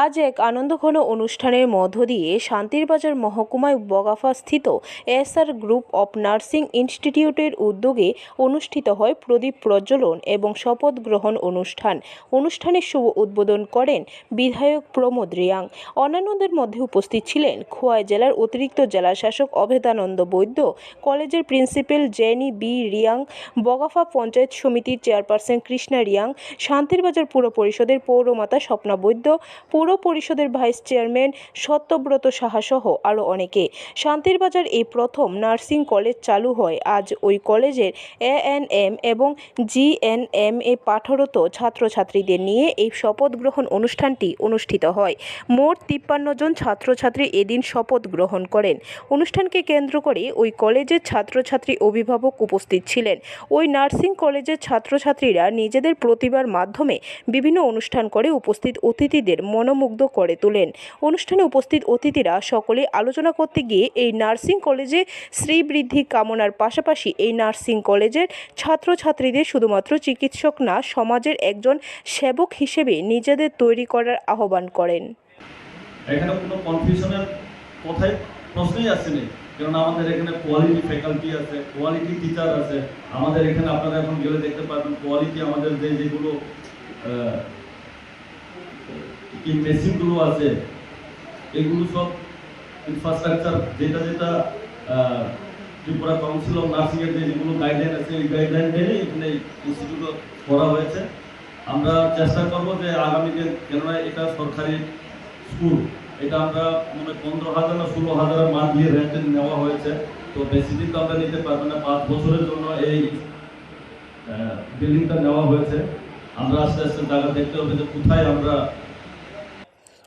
আজ এক আনন্দঘন অনুষ্ঠানের মধ্য দিয়ে শান্তির বাজার মহকুমায় বগাফা স্থিত এসআর গ্রুপ অফ নার্সিং ইনস্টিটিউটের উদ্যোগে অনুষ্ঠিত হয় প্রদীপ প্রজ্বলন এবং শপথ গ্রহণ অনুষ্ঠান। অনুষ্ঠানের শুভ উদ্বোধন করেন বিধায়ক প্রমোদ রিয়াং। অন্যান্যদের মধ্যে উপস্থিত ছিলেন খোয়াই জেলার অতিরিক্ত জেলাশাসক অভেদানন্দ বৈদ্য, কলেজের principal Jenny B Riang, Bagafa panchayat সমিতির চেয়ারপারসন কৃষ্ণা রিয়াং, শান্তিরবাজার পুর পরিষদের পৌরমাতা স্বপ্না বৈদ্য পুর পরিষদের ভাইস চেয়ারম্যান সত্যব্রত সাহা সহ আরও অনেকে। শান্তিরবাজার এই প্রথম নার্সিং কলেজ চালু হয়। আজ ওই কলেজের এএনএম এবং জি এন এম এ পাঠরত ছাত্রছাত্রীদের নিয়ে এই শপথ গ্রহণ অনুষ্ঠানটি অনুষ্ঠিত হয়। মোট তিপ্পান্ন জন ছাত্রছাত্রী এদিন শপথ গ্রহণ করেন। অনুষ্ঠানকে কেন্দ্র করে ওই কলেজের ছাত্রছাত্রী অভিভাবক উপস্থিত ছিলেন। ওই নার্সিং কলেজের ছাত্রছাত্রীরা নিজেদের প্রতিভার মাধ্যমে বিভিন্ন অনুষ্ঠান করে উপস্থিত অতিথিদের মনোমুগ্ধ করে তোলেন। অনুষ্ঠানে উপস্থিত অতিথিরা সকলে আলোচনা করতে গিয়ে এই নার্সিং কলেজে শ্রীবৃদ্ধি কামনার পাশাপাশি এই নার্সিং কলেজের ছাত্রছাত্রীদের শুধুমাত্র চিকিৎসক না, সমাজের একজন সেবক হিসেবে নিজেদের তৈরি করার আহ্বান করেন। এখানে কোনো কনফিউশনের কথাই প্রশ্নই আসছে না কারণ আমাদের এখানে কোয়ালিটি ফ্যাকাল্টি আছে কোয়ালিটি টিচার আছে। আমাদের এখানে আপনারা এখন গেলে দেখতে পাবেন কোয়ালিটি আমাদের যে যেগুলো কি মেশিনগুলো আছে, এগুলো সব ইনফ্রাস্ট্রাকচার যেটা যেটা ত্রিপুরা কাউন্সিল অফ নার্সিং এর যে যেগুলো গাইডলাইন আছে ওই গাইডলাইন মেনে এখানে ইনস্টিটিউট করা হয়েছে। আমরা চেষ্টা করব যে আগামীতে কেননা এটা সরকারি স্কুল এটা আমরা মানে পনেরো হাজার না ষোলো হাজারের মান দিয়ে রেন্টে নেওয়া হয়েছে। তো বেশি দিন তো আমরা নিতে পারব না, পাঁচ বছরের জন্য এই বিল্ডিংটা নেওয়া হয়েছে। আমরা আস্তে আস্তে জায়গা দেখতে হবে যে কোথায় আমরা